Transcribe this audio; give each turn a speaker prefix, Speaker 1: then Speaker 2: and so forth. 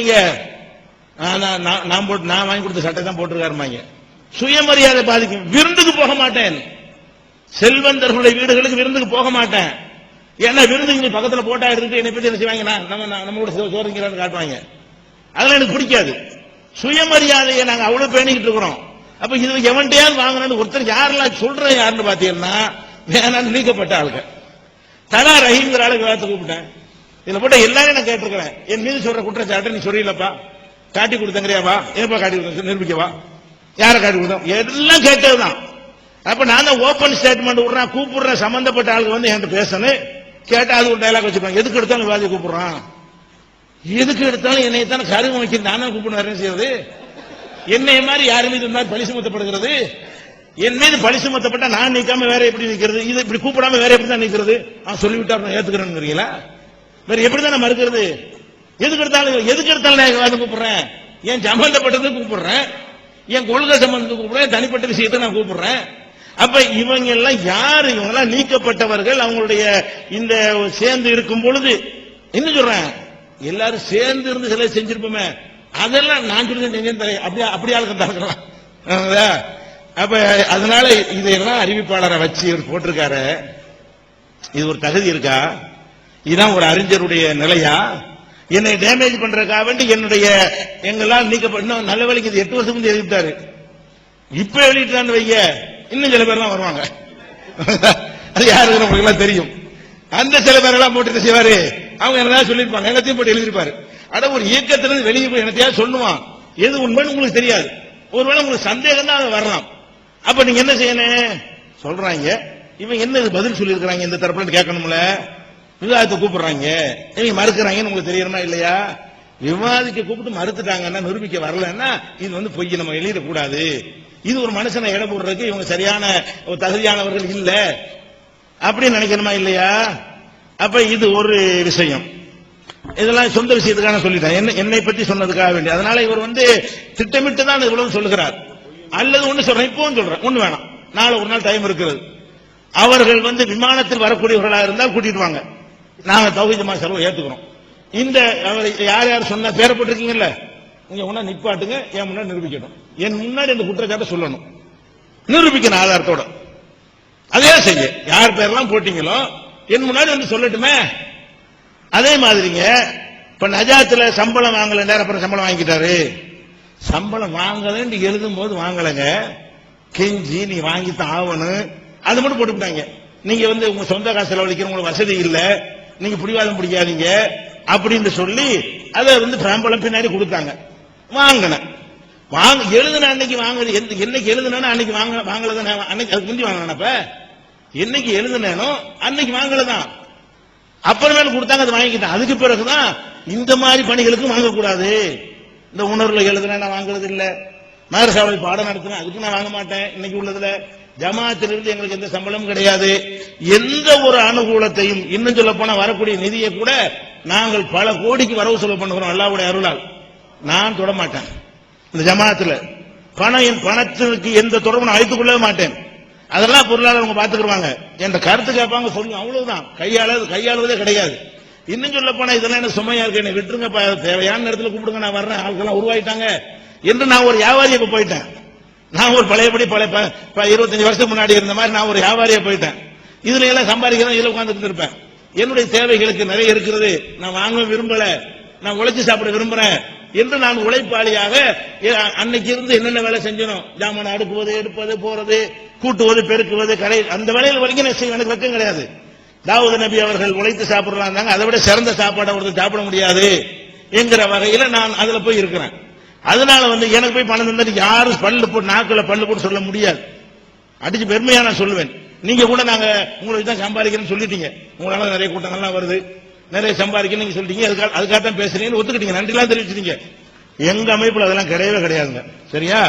Speaker 1: நீங்க நான் நான் நான் போட்டு நான் வாங்கி கொடுத்த சட்டை தான் போட்டிருக்காருமாங்க சுயமரியாதை பாதிக்கும். விருந்துக்கு போக மாட்டேன். செல்வந்தர்களுடைய வீடுகளுக்கு விருந்துக்கு போக மாட்டேன். ஏன்னா விருந்துக்கு நீ பக்கத்துல போட்டா இருக்கு என்னை பத்தி என்ன செய்வாங்க? நம்ம கூட சோறுங்கிறான்னு காட்டுவாங்க. அதெல்லாம் எனக்கு பிடிக்காது. சுயமரியாதையை நாங்க அவ்வளவு பேணிக்கிட்டு இருக்கிறோம். அப்ப இது எவன்கிட்டயாவது வாங்கணும்னு ஒருத்தர் யாரெல்லாம் சொல்றேன் யாருன்னு பாத்தீங்கன்னா வேணான்னு நீக்கப்பட்ட ஆளுங்க தலா ரஹீங்கிற ஆளுக்கு வேலை கூப்பிட்டேன். இதுல போட்ட எல்லாரும் நான் கேட்டிருக்கிறேன். என் மீது சொல்ற குற்றச்சாட்டை நீ சொல்லிடலப்பா. காட்டி கொடுத்தங்கறியாவா ஏப்பா காட்டி கொடுத்த நிரூபிக்கவா யாரை காட்டி கொடுத்தோம் எல்லாம் கேட்டதுதான். அப்ப நான் தான் ஓபன் ஸ்டேட்மெண்ட் விடுறேன் கூப்பிடுறேன். சம்பந்தப்பட்ட ஆளுக்கு வந்து என்கிட்ட பேசணும். கேட்டா அது ஒரு டைலாக் வச்சுப்பாங்க. எதுக்கு எடுத்தாலும் விவாதி கூப்பிடுறான். எதுக்கு எடுத்தாலும் என்னை தானே கருவம் வைக்க நானே கூப்பிடுவேன். செய்யறது? என்னை மாதிரி யார் மீது இருந்தாலும் பழி சுமத்தப்படுகிறது? என் மீது பழி சுமத்தப்பட்டா நான் நிற்காம வேற எப்படி நிற்கிறது இது இப்படி கூப்பிடாம வேற எப்படி தான் நிற்கிறது நான் சொல்லிவிட்டா நான் ஏத்துக்கிறேன்னு வேற எப்படிதான் மறுக்கிறது? எதுக்கு எடுத்தாலும் எதுக்கு எடுத்தாலும் நான் கூப்பிடுறேன்? என் சம்பந்தப்பட்டது கூப்பிடுறேன். என் கொள்கை சம்பந்தத்துக்கு கூப்பிடுறேன். தனிப்பட்ட விஷயத்தை நான் கூப்பிடுறேன். அப்ப இவங்க எல்லாம் யாரு? இவங்க எல்லாம் நீக்கப்பட்டவர்கள். அவங்களுடைய இந்த சேர்ந்து இருக்கும் பொழுது என்ன சொல்றேன்? எல்லாரும் சேர்ந்து இருந்து சிலை செஞ்சிருப்போமே. அதெல்லாம் நான் சொல்லி செஞ்சேன் தரேன். அப்படியே அப்படியே ஆளுக்கு தான் அப்ப அதனால இதையெல்லாம் அறிவிப்பாளரை வச்சு இவர் போட்டிருக்காரு. இது ஒரு தகுதி இருக்கா? இதுதான் ஒரு அறிஞருடைய நிலையா? என்னை டேமேஜ் பண்றதுக்காக வேண்டி என்னுடைய எங்கெல்லாம் நீக்கப்பட்ட இன்னும் நல்ல வேலைக்கு இது எட்டு வருஷம் முந்தைய எழுதிட்டாரு இப்ப வெளியிட்டான்னு வைய இன்னும் சில பேர்லாம் வருவாங்க. அது யாருக்கு நமக்கு எல்லாம் தெரியும். அந்த சில பேர் எல்லாம் போட்டு செய்வாரு? அவங்க என்னதான் சொல்லியிருப்பாங்க? எல்லாத்தையும் போட்டு எழுதியிருப்பாரு. ஆனா ஒரு இயக்கத்திலிருந்து வெளியே போய் என்னத்தையா சொல்லுவான்? எது உண்மைன்னு உங்களுக்கு தெரியாது. ஒருவேளை உங்களுக்கு சந்தேகம் தான் அது வரலாம் அப்ப நீங்க என்ன செய்யணும்? சொல்றாங்க. இவன் என்ன இது பதில் சொல்லியிருக்கிறாங்க இந்த தரப்புல கேட்கணும்ல? விவாதத்தை கூப்பிடுறாங்க. நீங்க மறுக்கிறாங்கன்னு உங்களுக்கு தெரியணுமா இல்லையா? விவாதிக்க கூப்பிட்டு மறுத்துட்டாங்கன்னா நிரூபிக்க வரலன்னா இது வந்து பொய் நம்ம எழுதிடக்கூடாது. இது ஒரு மனுஷனை எடை போடுறதுக்கு இவங்க சரியான ஒரு தகுதியானவர்கள் இல்ல. அப்படின்னு நினைக்கணுமா இல்லையா? அப்ப இது ஒரு விஷயம். இதெல்லாம் சொந்த விஷயத்துக்கான சொல்லிட்டேன். என்ன என்னை பத்தி சொன்னதுக்காக வேண்டி. அதனால இவர் வந்து திட்டமிட்டு தான் இவ்வளவு சொல்லுகிறார். அல்லது ஒண்ணு சொல்றேன். இப்பவும் சொல்றேன். ஒண்ணு வேணாம். நாளை ஒரு நாள் டைம் இருக்கிறது அவர்கள் வந்து விமானத்தில் வரக்கூடியவர்களா இருந்தால் கூட்டிட்டு வாங்க. நாங்க தௌஹீத் செலவு ஏத்துக்கிறோம். இந்த யார் யார் சொன்ன பேரை போட்டிருக்கீங்கல்ல? நீங்க ஒன்னா நிப்பாட்டுங்க என் முன்னாடி நிரூபிக்கணும் என் முன்னாடி இந்த குற்றச்சாட்டை சொல்லணும். நிரூபிக்கணும் ஆதாரத்தோட. அதே செய்ய. யார் பேரெல்லாம் போட்டீங்களோ என் முன்னாடி வந்து சொல்லட்டுமே. அதே மாதிரிங்க இப்ப நஜாத்துல சம்பளம் வாங்கல நேரம் அப்புறம் சம்பளம் வாங்கிட்டாரு. சம்பளம் வாங்கலன்னு எழுதும் போது வாங்கலைங்க. கெஞ்சி நீ வாங்கித்தான் ஆகணும். அது மட்டும் போட்டுவிட்டாங்க நீங்க வந்து உங்க சொந்த காசு செலவழிக்கிற உங்களுக்கு வசதி இல்லை. நீங்க பிடிவாதம் பிடிக்காதீங்க அப்படின்னு சொல்லி அதை வந்து சம்பளம் பின்னாடி கொடுத்தாங்க. வாங்கினேன். வாங்க எழுதுன அன்னைக்கு வாங்குறது என்னைக்கு எழுதுனா அன்னைக்கு வாங்க வாங்கலதானே அன்னைக்கு அதுக்கு முந்தி வாங்கினப்ப என்னைக்கு எழுதுனேனோ அன்னைக்கு வாங்கலதான். அப்புறமேல கொடுத்தாங்க அதை வாங்கிக்கிட்டேன். அதுக்கு பிறகுதான் இந்த மாதிரி பணிகளுக்கும் வாங்கக்கூடாது. இந்த உணர்வுல எழுதுனா நான் வாங்குறது இல்ல மதரசாவில் பாடம் நடத்தினேன் அதுக்கு நான் வாங்க மாட்டேன். இன்னைக்கு உள்ளதுல ஜமாத்திலிருந்து எங்களுக்கு எந்த சம்பளமும் கிடையாது. எந்த ஒரு அனுகூலத்தையும் இன்னும் சொல்ல போனா வரக்கூடிய நிதியை கூட நாங்கள் பல கோடிக்கு வரவு செலவு பண்ணுகிறோம் அல்லாவுடைய அருளால். நான் தொட மாட்டேன். இந்த ஜமாத்துல பணம் பணத்திற்கு எந்த தொடர்பும் நான் அழைத்துக் கொள்ளவே மாட்டேன். அதெல்லாம் பொருளாளர் அவங்க பாத்துக்கிடுவாங்க என்ற கருத்து கேட்பாங்க சொல்லுங்க. அவ்வளவுதான். கையாள கையாளுவதே கிடையாது. இன்னும் சொல்ல போனா இதெல்லாம் என்ன சுமையா இருக்கு? என்ன விட்டுருங்க தேவையான நேரத்தில் கூப்பிடுங்க நான் வர்றேன். ஆட்கள்லாம் உருவாயிட்டாங்க. என்று நான் ஒரு வியாபாரி இப்ப போயிட்டேன். நான் ஒரு பழையபடி பழைய இருபத்தஞ்சு வருஷம் முன்னாடி இருந்த மாதிரி நான் ஒரு வியாபாரியா போயிட்டேன். இதுல எல்லாம் சம்பாதிக்கிறேன் இதுல உட்கார்ந்துட்டு இருப்பேன். என்னுடைய தேவைகளுக்கு நிறைய இருக்கிறது. நான் வாங்க விரும்பல. நான் உழைச்சு சாப்பிட விரும்புறேன். என்று நான் உழைப்பாளியாக அன்னைக்கு இருந்து என்னென்ன வேலை செஞ்சணும் ஜாமான் அடுக்குவது எடுப்பது போறது கூட்டுவது பெருக்குவது கடை அந்த வேலையில் வரைக்கும் நான் செய்வேன் எனக்கு வெக்கம் கிடையாது. தாவூது நபி அவர்கள் உழைத்து சாப்பிடலாம் அதை விட சிறந்த சாப்பாடை ஒருத்தர் சாப்பிட முடியாது. என்கிற வகையில நான் அதுல போய் இருக்கிறேன். அதனால வந்து எனக்கு போய் பணம் தந்தா யாரும் பல்லு போட்டு நாக்குல பல்லு போட்டு சொல்ல முடியாது. அடிச்சு பெருமையா நான் சொல்லுவேன். நீங்க கூட நாங்க உங்களுக்கு தான் சம்பாதிக்கிறேன்னு சொல்லிட்டீங்க. உங்களால நிறைய கூட்டங்கள்லாம் வருது. நிறைய சம்பாதிக்கணும் நீங்க சொல்லிட்டீங்க. அதுக்காக அதுக்காக தான் பேசுறீங்கன்னு ஒத்துக்கிட்டீங்க. நன்றிலாம் தெரிவிச்சிட்டீங்க. எங்க அமைப்புல அதெல்லாம் கிடையவே கிடையாதுங்க. சரியா?